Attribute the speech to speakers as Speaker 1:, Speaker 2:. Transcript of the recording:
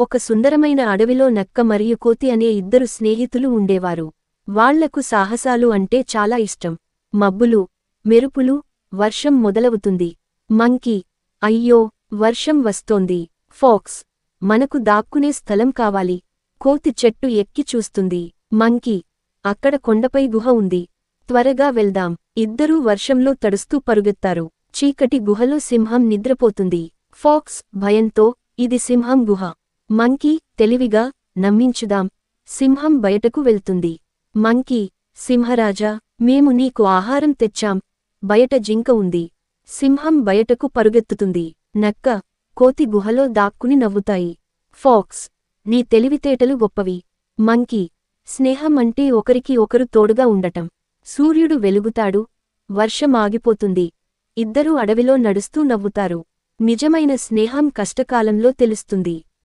Speaker 1: ఒక సుందరమైన అడవిలో నక్క మరియు కోతి అనే ఇద్దరు స్నేహితులు ఉండేవారు. వాళ్ళకు సాహసాలు అంటే చాలా ఇష్టం. మబ్బులు మెరుపులు వర్షం మొదలవుతుంది. మంకీ అయ్యో వర్షం వస్తోంది. ఫాక్స్ మనకు దాక్కునే స్థలం కావాలి. కోతి చెట్టు ఎక్కి చూస్తుంది. మంకీ అక్కడ కొండపై గుహ ఉంది. త్వరగా వెళ్దాం. ఇద్దరూ వర్షంలో తడుస్తూ పరుగెత్తారు. చీకటి గుహలో సింహం నిద్రపోతుంది. ఫాక్స్ భయంతో ఇది సింహం గుహ. మంకీ తెలివిగా నమ్మించుదాం. సింహం బయటకు వెళ్తుంది. మంకీ సింహరాజా మేము నీకు ఆహారం తెచ్చాం. బయట జింక ఉంది. సింహం బయటకు పరుగెత్తుతుంది. నక్క కోతి గుహలో దాక్కుని నవ్వుతాయి. ఫాక్స్ నీ తెలివితేటలు గొప్పవి. మంకీ స్నేహం అంటే ఒకరికి ఒకరు తోడుగా ఉండటం. సూర్యుడు వెలుగుతాడు. వర్షం ఆగిపోతుంది. ఇద్దరూ అడవిలో నడుస్తూ నవ్వుతారు. నిజమైన స్నేహం కష్టకాలంలో తెలుస్తుంది.